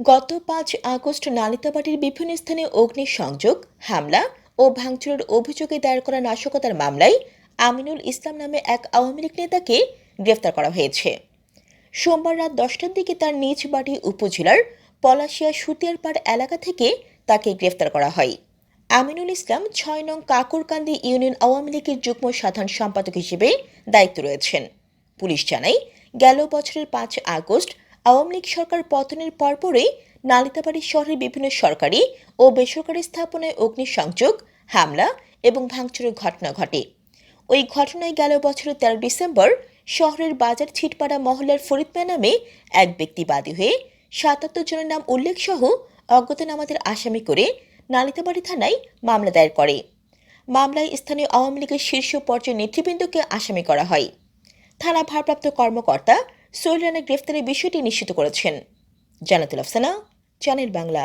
গত পাঁচ আগস্ট নালিতাবাড়ির বিভিন্ন স্থানে অগ্নিসংযোগ, হামলা ও ভাঙচুরের অভিযোগে দায়ের করা নাশকতার মামলায় আমিনুল ইসলাম নামে এক আওয়ামী লীগ নেতাকে গ্রেফতার করা হয়েছে। সোমবার রাত দশটার দিকে তার নিজ বাড়ি উপজেলার পলাশিয়া সুতিয়ারপাড় এলাকা থেকে তাকে গ্রেফতার করা হয়। আমিনুল ইসলাম ছয় নং কাকুরকান্দি ইউনিয়ন আওয়ামী লীগের যুগ্ম সাধারণ সম্পাদক হিসেবে দায়িত্ব রয়েছেন। পুলিশ জানায়, গেল বছরের পাঁচ আগস্ট আওয়ামী লীগ সরকার পতনের পরপরই নালিতাবাড়ি শহরের বিভিন্ন সরকারি ও বেসরকারি স্থাপনায় অগ্নিসংযোগ, হামলা এবং ভাঙচুরের ঘটনা ঘটে। ওই ঘটনায় গেল বছরের তেরো ডিসেম্বর শহরের বাজার ছিটপাড়া মহল্লার ফরিদ নামে এক ব্যক্তি বাদী হয়ে সাতাত্তর জনের নাম উল্লেখ সহ অজ্ঞাতনামাদের আসামি করে নালিতাবাড়ি থানায় মামলা দায়ের করে। মামলায় স্থানীয় আওয়ামী লীগের শীর্ষ পর্যায়ের নেতৃবৃন্দকে আসামি করা হয়। থানা ভারপ্রাপ্ত কর্মকর্তা সোহেল রানা গ্রেফতারের বিষয়টি নিশ্চিত করেছেন। জানাতুল আফসানা চ্যানেল বাংলা।